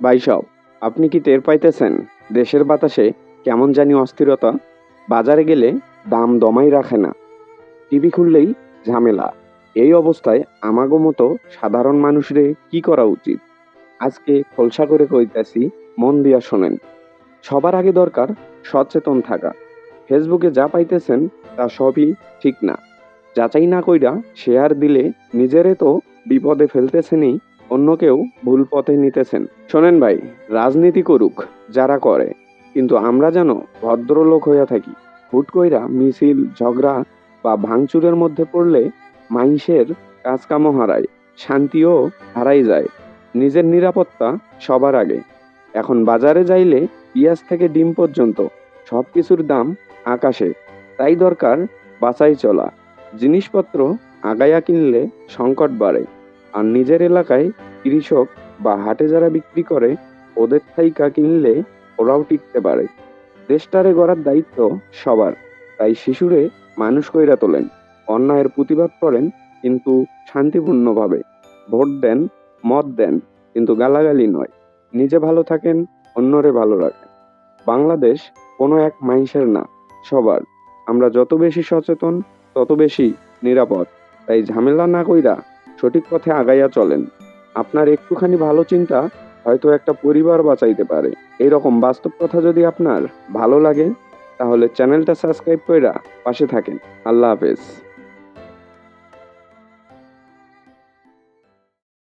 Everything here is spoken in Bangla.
বাইসব আপনি কি টের পাইতেছেন? দেশের বাতাসে কেমন জানি অস্থিরতা, বাজারে গেলে দাম দমাই রাখে না। টিভি খুললেই ঝামেলা। এই অবস্থায় আমাগো মতো সাধারণ মানুষরে কি করা উচিত? আজকে খোলসা করে কইতাছি, মন দিয়া শোনেন। সবার আগে দরকার সচেতন থাকা। ফেসবুকে যা পাইতেছেন তা সবই ঠিক না। যাচাই না কইরা শেয়ার দিলে নিজেরে তো বিপদে ফেলতেছেনই অন্যকেও ভুল পথে নিতেছেন। শোনেন ভাই, রাজনীতি করুক, যারা করে, কিন্তু আমরা যেন ভদ্রলোক হইয়া থাকি। হুট কইরা মিছিল, ঝগড়া বা ভাঙচুরের মধ্যে পড়লে মাইসের কাজকামও হারায়, শান্তিও হারাই যায়। নিজের নিরাপত্তা সবার আগে। এখন বাজারে যাইলে পেঁয়াজ থেকে ডিম পর্যন্ত সব কিছুর দাম আকাশে। তাই দরকার বাঁচাই চলা। জিনিসপত্র আগায়া কিনলে সংকট বাড়ে। আর নিজের এলাকায় কৃষক বা হাটে যারা বিক্রি করে, ওদের থাইকা কিনলে ওরাও টিকতে পারে। দেশটারে গড়ার দায়িত্ব সবার, তাই শিশুরে মানুষ কইরা তোলেন। অন্যায়ের প্রতিবাদ করেন, কিন্তু শান্তিপূর্ণভাবে। ভোট দেন, মত দেন, কিন্তু গালাগালি নয়। নিজে ভালো থাকেন, অন্যরে ভালো রাখেন। বাংলাদেশ কোনো এক মাইসের না, সবার। আমরা যত বেশি সচেতন, তত বেশি নিরাপদ। তাই ঝামেলা না কইরা সঠিক পথে আগাইয়া চলেন। আপনার একটুখানি ভালো চিন্তা হয়তো একটা পরিবার বাঁচাইতে পারে। এরকম বাস্তব কথা যদি আপনার ভালো লাগে, তাহলে চ্যানেলটা সাবস্ক্রাইব করে পাশে থাকেন। আল্লাহ হাফেজ।